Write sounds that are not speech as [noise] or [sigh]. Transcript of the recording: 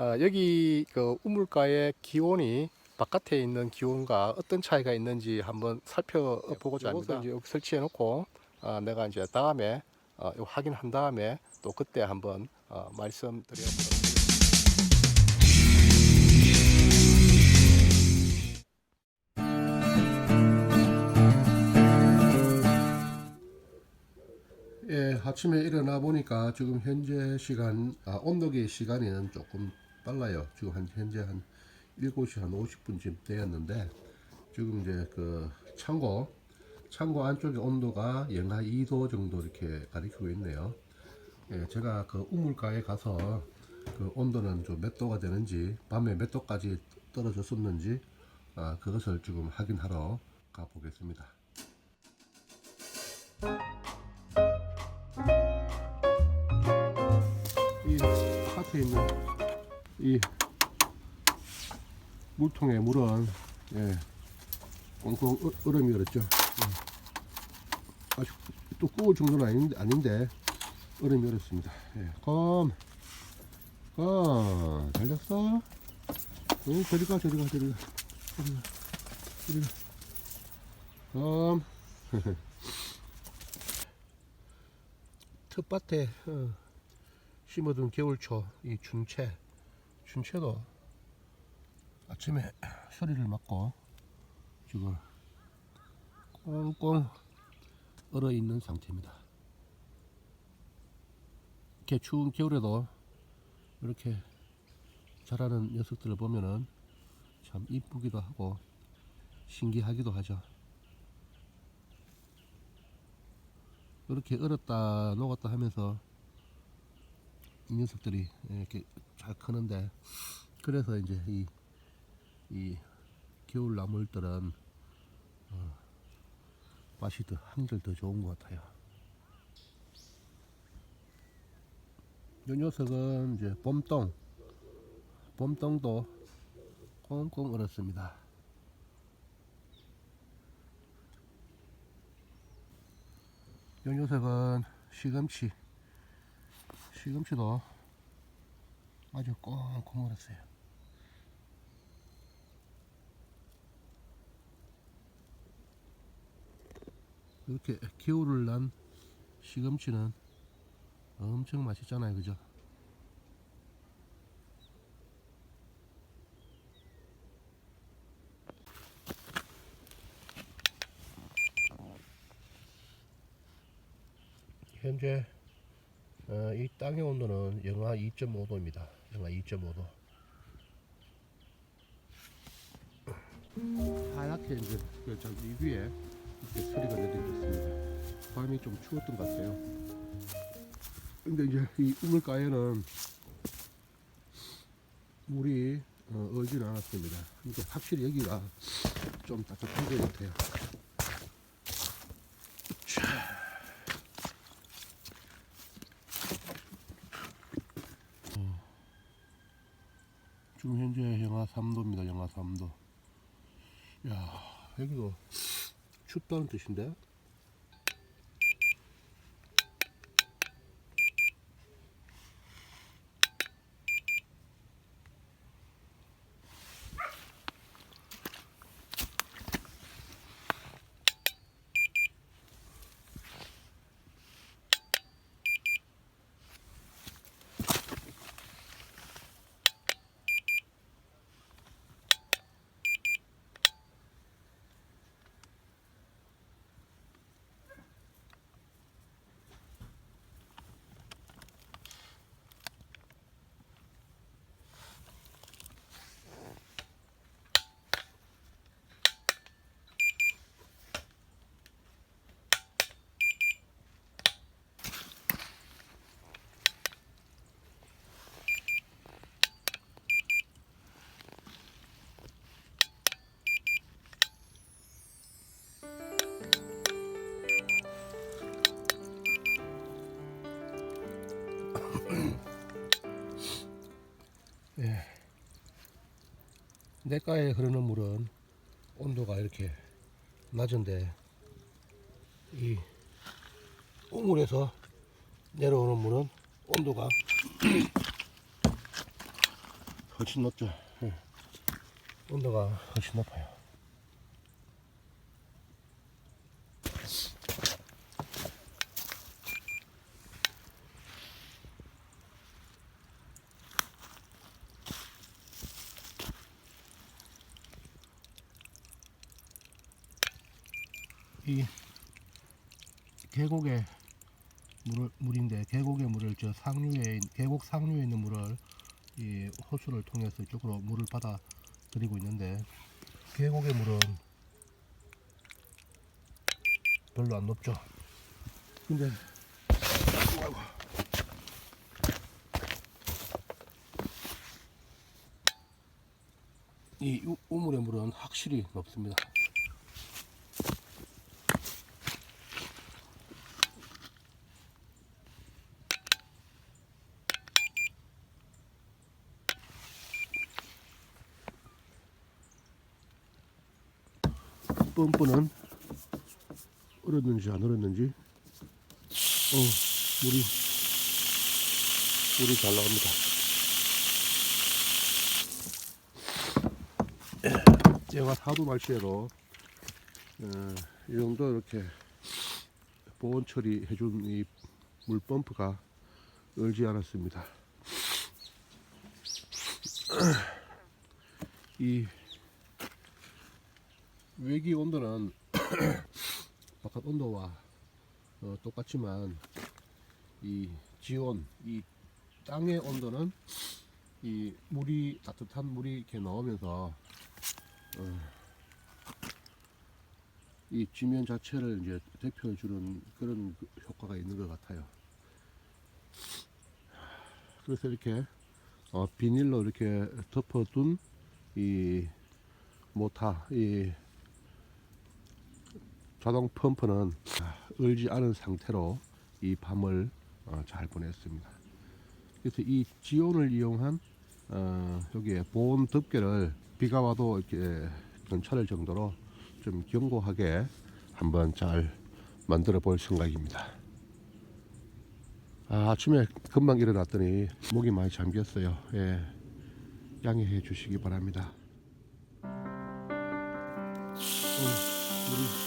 어, 여기 그 우물가의 기온이 바깥에 있는 기온과 어떤 차이가 있는지 한번 살펴보고자 합니다. 이제 여기 설치해 놓고 어, 내가 이제 다음에 어, 이거 확인한 다음에 또 그때 한번 어, 말씀드려 보겠습니다. 예, 아침에 일어나 보니까 지금 현재 시간, 아, 온도계 시간은 조금 빨라요. 지금 한, 현재 한 7시 한 50분쯤 되었는데, 지금 이제 그 창고, 창고 안쪽의 온도가 영하 2도 정도 이렇게 가리키고 있네요. 예, 제가 그 우물가에 가서 그 온도는 좀 몇 도가 되는지, 밤에 몇 도까지 떨어졌었는지, 아, 그것을 지금 확인하러 가보겠습니다. 이 밭에 있는 이 물통에 물은 예, 꽁꽁 얼- 얼음이 얼었죠. 예. 아직 또 구울 정도는 아닌데, 아닌데 얼음이 얼었습니다. 예. 검, 검, 잘 잤어? 응, 저리 가, 저리 가, 저리 가, 저리 가, 저리 가. 검. [laughs] 텃밭에 어, 심어둔 겨울초 이 준채 준채도 아침에 소리를 맞고 지금 꽁꽁 얼어 있는 상태입니다. 이렇게 추운 겨울에도 이렇게 자라는 녀석들을 보면은 참 이쁘기도 하고 신기하기도 하죠. 이렇게 얼었다 녹았다 하면서 이 녀석들이 이렇게 잘 크는데 그래서 이제 이, 이 겨울 나물들은 어, 맛이 더 한결 더 좋은 것 같아요. 이 녀석은 이제 봄동 봄동도 꽁꽁 얼었습니다. 이 녀석은 시금치 시금치도 아주 꽁꽁 얼었어요. 이렇게 겨울을 난 시금치는 엄청 맛있잖아요, 그죠? 현재 어, 이 땅의 온도는 영하 2.5도입니다. 영하 2.5도. 하얗게 이제 그 저기 위에 이렇게 소리가 내려졌습니다. 밤이 좀 추웠던 것 같아요. 근데 이제 이 우물가에는 물이 어, 얼지는 않았습니다. 그러니까 확실히 여기가 좀 따뜻한 것 같아요. 지금 현재 영하 3도입니다. 영하 3도. 야, 여기도 춥다는 뜻인데? 냇가에 흐르는 물은 온도가 이렇게 낮은데 이 우물에서 내려오는 물은 온도가 [clears throat] 훨씬 높죠. 예. 온도가 훨씬 높아요. 이 계곡의 물을, 물인데 계곡의 물을 저 상류에 있- 계곡 상류에 있는 물을 이 호수를 통해서 이쪽으로 물을 받아 들이고 있는데 계곡의 물은 별로 안 높죠. 근데. 이 우- 우물의 물은 확실히 높습니다. 뻔뻔은 얼었는지 안 얼었는지. 어 물이 물이 잘 나갑니다. 제가 사도 날씨에도 어, 이 정도 이렇게 보온 처리 해준 이 물 펌프가 얼지 않았습니다. [clears throat] 이 외기 온도는 [coughs] 바깥 온도와 어, 똑같지만 이 지온, 이 땅의 온도는 이 물이 따뜻한 물이 이렇게 나오면서 어, 이 지면 자체를 이제 대표해 주는 그런 그 효과가 있는 것 같아요. 그래서 이렇게 어, 비닐로 이렇게 덮어둔 이 모타, 이 자동 펌프는 얼지 않은 상태로 이 밤을 어, 잘 보냈습니다. 그래서 이 지온을 이용한 어, 여기에 보온 덮개를 비가 와도 이렇게 괜찮을 정도로 좀 견고하게 한번 잘 만들어 볼 생각입니다. 아, 아침에 금방 일어났더니 목이 많이 잠겼어요. 예, 양해해 주시기 바랍니다. 어, 물이